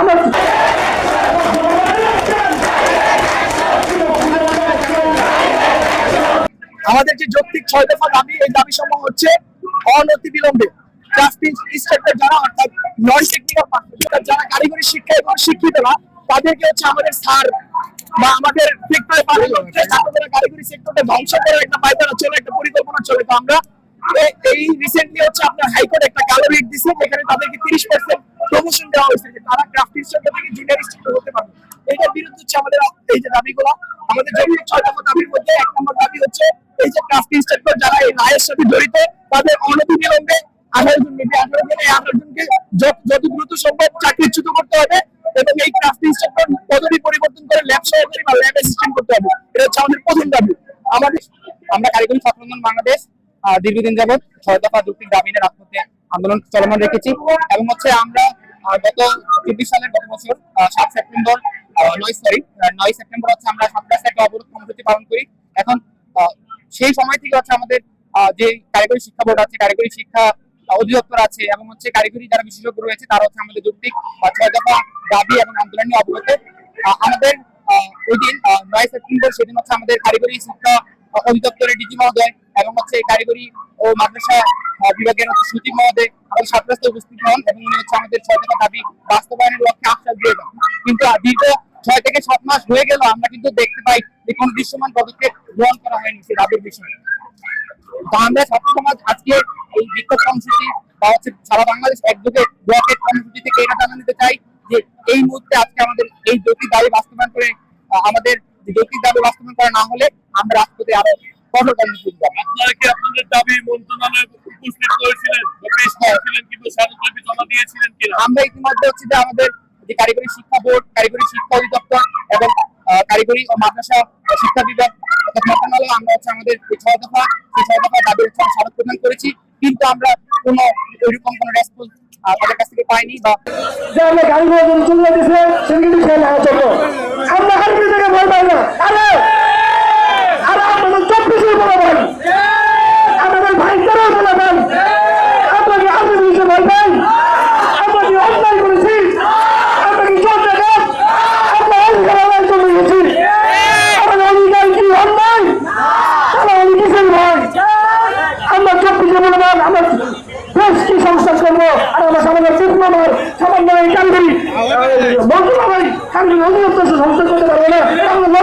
আমরা আমাদের যে যৌক্তিক ছয় দফা দাবি, এই দাবি সমূহ হচ্ছে অনতিবিলম্বে। ক্লাসপিস ইনস্ট্রাক্টর যারা, অর্থাৎ নন টেকনিক্যাল যারা কারিগরি শিক্ষা এবং শিক্ষিত না তাদেরকে হচ্ছে আমাদের স্যার বা আমাদের সেক্টরে ছাত্রদের কারিগরি সেক্টরকে ধ্বংস করার একটা পায়তারা চলে, একটা পরিকল্পনা চলে, তো আমরা এই রিসেন্টলি হচ্ছে আপনার হাইকোর্ট একটা কালো রিট দিছে, যেখানে তাদেরকে তিরিশ পার্সেন্ট প্রমোশন দেওয়া হয়েছে যে তারা ক্রাফট ইনস্ট্রাক্টর থেকে জুনিয়র ইনস্ট্রাক্টর হতে পারবে। এটার বিরুদ্ধে হচ্ছে আমাদের এই যে দাবিগুলো, আমাদের জন্য ছয় দফা দাবির মধ্যে এক নম্বর দাবি হচ্ছে এই যে ক্রাফট ইনস্ট্রাক্টর যারা এই রায়ের সাথে জড়িত, তাদের অনতি বিলম্বে আঠারো জন মেবি আঠারো জনে আঠারো জনকে যত দ্রুত সম্ভব চাকরিচ্যুত করতে হবে এবং এই ক্রাফট ইনস্ট্রাক্টর পদবি পরিবর্তন করে ল্যাব সহকারী বা ল্যাব অ্যাসিস্ট্যান্ট করতে হবে। এটা হচ্ছে আমাদের প্রথম দাবি। আমাদের আমরা কারিগরি ছাত্রন্দন বাংলাদেশ দীর্ঘদিন যাবৎ ছয় দফা দাবি নিয়ে রাজপথে আন্দোলন চলমান রেখেছি এবং হচ্ছে আমরা গত চব্বিশ সালের গত বছর সাত সেপ্টেম্বর নয় সরি নয় সেপ্টেম্বর হচ্ছে আমরা সাত একটা অবরোধ কর্মসূচি পালন করি। এখন সেই সময় থেকে হচ্ছে আমাদের যে কারিগরি শিক্ষা বোর্ড আছে, কারিগরি শিক্ষা অধিদপ্তর আছে এবং হচ্ছে কারিগরি যারা বিশেষজ্ঞ রয়েছে, তারা হচ্ছে আমাদের যৌক্তিক ছয় দফা দাবি এবং আন্দোলন নিয়ে অবগত আমাদের ওই দিন নয় সেপ্টেম্বর, সেদিন হচ্ছে আমাদের কারিগরি শিক্ষা অধিদপ্তরের ডিজি মহোদয় এবং হচ্ছে কারিগরি ও মাদ্রাসা বিভাগের সচিব মহোদয় আমাদের সাতরাস্তে উপস্থিত হন এবং উনি হচ্ছে আমাদের ছয় দফা দাবি বাস্তবায়নের লক্ষ্যে আশ্বাস দিয়ে যান। কিন্তু দীর্ঘ ছয় থেকে সাত মাস হয়ে গেল, আমরা কিন্তু দেখতে পাই যে কোনো দৃশ্যমান পদক্ষেপ গ্রহণ করা হয়নি সেই দাবির বিষয়ে। তো আমরা ছাত্র সমাজ আজকে এই বিক্ষোভ কর্মসূচি বা হচ্ছে সারা বাংলাদেশ একযোগে ব্লকের কর্মসূচি থেকে এটা জানা নিতে চাই যে এই মুহূর্তে আজকে আমাদের এই যৌক্তিক দাবি বাস্তবায়ন করে আমাদের যৌক্তিক দাবি বাস্তবায়ন করা না হলে আমরা রাজপথে আরও কঠোর কর্মসূচি আপনারা কি আপনাদের দাবি মন্ত্রণালয়ে উপস্থিত করেছিলেন? পেশ করেছিলেন কিন্তু স্মারকলিপি জমা দিয়েছিলেন কিনা? আমরা ইতিমধ্যে হচ্ছে যে আমাদের যে কারিগরি শিক্ষা বোর্ড কারিগরি শিক্ষা অধিদপ্তর এবং কারিগরি ও মাদ্রাসা শিক্ষা বিভাগ মন্ত্রণালয় আমরা হচ্ছে আমাদের এই ছয় দফা সেই ছয় দফা দাবি হচ্ছে স্মারক প্রদান করেছি। কিন্তু আমরা কোনো ওইরকম কোনো রেসপন্স তাদের কাছ থেকে পাইনি বা গাড়ি চলে যেতেছে হওয়ার জন্য আমরা গাড়ি থেকে ভয় পাই না আরে আরে আমাদের চব্বিশের বলা ভাই আমাদের ভাইটারও বলা ভাই আমরা কি আগে পুলিশে ভয় পাই আমরা কি অন্যায় করেছি আমরা কি চোর ডাকাত আমরা অধিকার আদায় চলে গেছি আমাদের অধিকার কি অন্যায় আমরা অনেক কিসের ভয় আমরা চব্বিশে বলে ভাই আমরা দেশ কি সংস্কার করব আর আমরা সামান্য ডিপ্লোমার এই কারিগরি মন্ত্রণালয় কারিগরি অধিদপ্তর সংস্কার করতে পারব না। আমরা